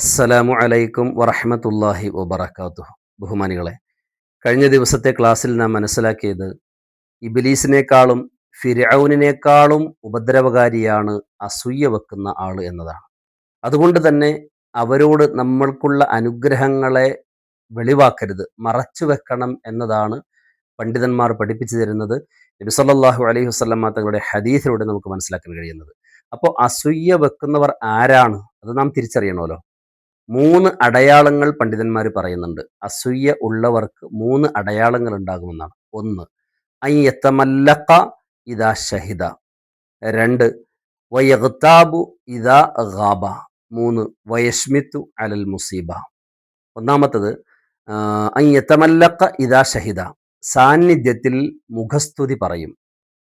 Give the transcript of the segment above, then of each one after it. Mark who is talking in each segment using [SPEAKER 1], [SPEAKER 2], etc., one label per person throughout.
[SPEAKER 1] അസ്സലാമു അലൈക്കും വറഹമത്തല്ലാഹി വബർക്കാത്തു ബഹുമാനികളെ കഴിഞ്ഞ ദിവസത്തെ ക്ലാസ്സിൽ നാം മനസ്സിലാക്കിയത് ഇബിലീസിനേക്കാളും ഫിരൌനിനേക്കാളും ഉപദ്രവകാരിയാണ് അസൂയ വെക്കുന്ന ആൾ എന്നതാണ്. അതുകൊണ്ട് തന്നെ അവരോട് നമ്മൾക്കുള്ള അനുഗ്രഹങ്ങളെ വെളിവാക്കരുത് മറച്ചു വെക്കണം എന്നതാണ് പണ്ഡിതന്മാർ പഠിപ്പിച്ചു തരുന്നത്. നബിസല്ലാഹു അലൈഹി വസ്ലമ തങ്ങളുടെ ഹദീസിലൂടെ നമുക്ക് മനസ്സിലാക്കാൻ കഴിയുന്നത്. അപ്പോൾ അസൂയ വെക്കുന്നവർ ആരാണ്? അത് നാം തിരിച്ചറിയണമല്ലോ. മൂന്ന് അടയാളങ്ങൾ പണ്ഡിതന്മാർ പറയുന്നുണ്ട്. അസൂയ ഉള്ളവർക്ക് മൂന്ന് അടയാളങ്ങൾ ഉണ്ടാകുമെന്നാണ്. ഒന്ന് അയ്യത്തമല്ലക്ക ഇതാ ഷഹിദ രണ്ട് വയഹ്താബു ഇതാ ഗാബ. മൂന്ന് വയഷ്മിത്തു അലൽ മുസീബ. ഒന്നാമത്തത് അയ്യത്തമല്ലക്ക ഇതാ ഷഹിദ സാന്നിധ്യത്തിൽ മുഖസ്തുതി പറയും.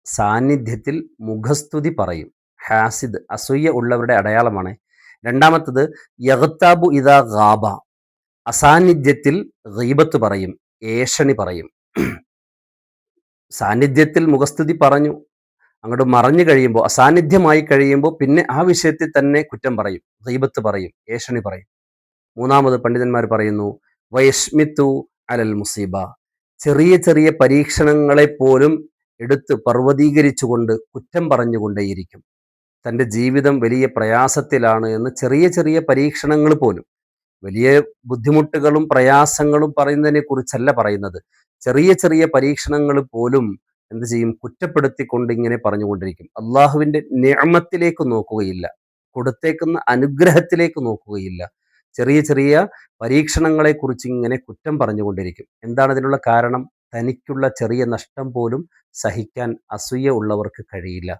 [SPEAKER 1] സാന്നിധ്യത്തിൽ മുഖസ്തുതി പറയും. ഹാസിദ് അസൂയ ഉള്ളവരുടെ അടയാളമാണ് രണ്ടാമത്തത് യഹത്താബു ഇതാ ഗാബ. അസാന്നിധ്യത്തിൽ ഗീബത്ത് പറയും ഏഷണി പറയും. സാന്നിധ്യത്തിൽ മുഖസ്തുതി പറഞ്ഞു അങ്ങോട്ട് മറഞ്ഞു കഴിയുമ്പോൾ അസാന്നിധ്യമായി കഴിയുമ്പോൾ പിന്നെ ആ വിഷയത്തിൽ തന്നെ കുറ്റം പറയും ഗീബത്ത് പറയും ഏഷണി പറയും. മൂന്നാമത് പണ്ഡിതന്മാർ പറയുന്നു വൈഷ്മിത്തു അലൽ മുസീബ. ചെറിയ ചെറിയ പരീക്ഷണങ്ങളെ പോലും എടുത്ത് പർവതീകരിച്ചുകൊണ്ട് കുറ്റം പറഞ്ഞുകൊണ്ടേയിരിക്കും. തന്റെ ജീവിതം വലിയ പ്രയാസത്തിലാണ് എന്ന് ചെറിയ ചെറിയ പരീക്ഷണങ്ങൾ പോലും. വലിയ ബുദ്ധിമുട്ടുകളും പ്രയാസങ്ങളും പറയുന്നതിനെ കുറിച്ചല്ല പറയുന്നത്. ചെറിയ ചെറിയ പരീക്ഷണങ്ങൾ പോലും എന്ത് ചെയ്യും? കുറ്റപ്പെടുത്തിക്കൊണ്ട് ഇങ്ങനെ പറഞ്ഞുകൊണ്ടിരിക്കും. അള്ളാഹുവിന്റെ നിയമത്തിലേക്ക് നോക്കുകയില്ല. കൊടുത്തേക്കുന്ന അനുഗ്രഹത്തിലേക്ക് നോക്കുകയില്ല. ചെറിയ ചെറിയ പരീക്ഷണങ്ങളെ കുറിച്ച് ഇങ്ങനെ കുറ്റം പറഞ്ഞുകൊണ്ടിരിക്കും. എന്താണ് അതിനുള്ള കാരണം? തനിക്കുള്ള ചെറിയ നഷ്ടം പോലും സഹിക്കാൻ അസൂയ ഉള്ളവർക്ക് കഴിയില്ല.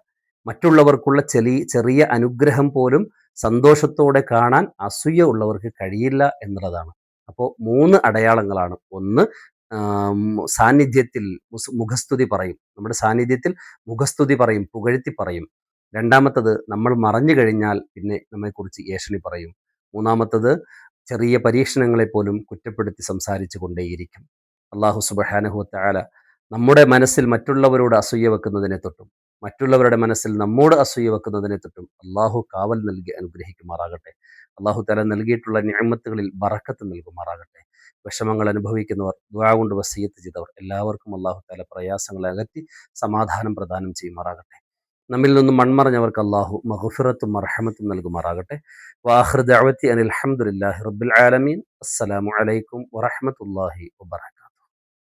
[SPEAKER 1] മറ്റുള്ളവർക്കുള്ള ചെറിയ ചെറിയ അനുഗ്രഹം പോലും സന്തോഷത്തോടെ കാണാൻ അസൂയ ഉള്ളവർക്ക് കഴിയില്ല എന്നുള്ളതാണ്. അപ്പോൾ മൂന്ന് അടയാളങ്ങളാണ്. ഒന്ന് സാന്നിധ്യത്തിൽ മുഖസ്തുതി പറയും. നമ്മുടെ സാന്നിധ്യത്തിൽ മുഖസ്തുതി പറയും പുകഴ്ത്തി പറയും. രണ്ടാമത്തത് നമ്മൾ മറഞ്ഞു കഴിഞ്ഞാൽ പിന്നെ നമ്മെക്കുറിച്ച് ഏഷണി പറയും. മൂന്നാമത്തത് ചെറിയ പരീക്ഷണങ്ങളെ പോലും കുറ്റപ്പെടുത്തി സംസാരിച്ചു കൊണ്ടേയിരിക്കും. അള്ളാഹു സുബഹാനഹു താല നമ്മുടെ മനസ്സിൽ മറ്റുള്ളവരോട് അസൂയ വെക്കുന്നതിനെ തൊട്ടും. മറ്റുള്ളവരുടെ മനസ്സിൽ നമ്മോട് അസൂയ വെക്കുന്നതിനെ തൊട്ടും അള്ളാഹു കാവൽ നൽകി അനുഗ്രഹിക്കുമാറാകട്ടെ. അള്ളാഹു തല നൽകിയിട്ടുള്ള ഞാമത്തുകളിൽ ബറക്കത്ത് നൽകുമാറാകട്ടെ. വിഷമങ്ങൾ അനുഭവിക്കുന്നവർ ദ്വാ കൊണ്ട് വസീയത്ത് ചെയ്തവർ എല്ലാവർക്കും അള്ളാഹു തല പ്രയാസങ്ങളെ അകറ്റി സമാധാനം പ്രദാനം ചെയ്യുമാറാകട്ടെ. നമ്മിൽ നിന്നും മൺമറഞ്ഞവർക്ക് അള്ളാഹു മഹുഫിറത്തും മർഹമത്തും നൽകുമാറാകട്ടെ. വാഹൃദ് അനിൽ അഹമ്മദില്ലാഹി റബ്ബിൽ ആലമീൻ. അസ്സലാമു അലൈക്കും വറഹമത്തല്ലാഹി വബർക്കാത്തു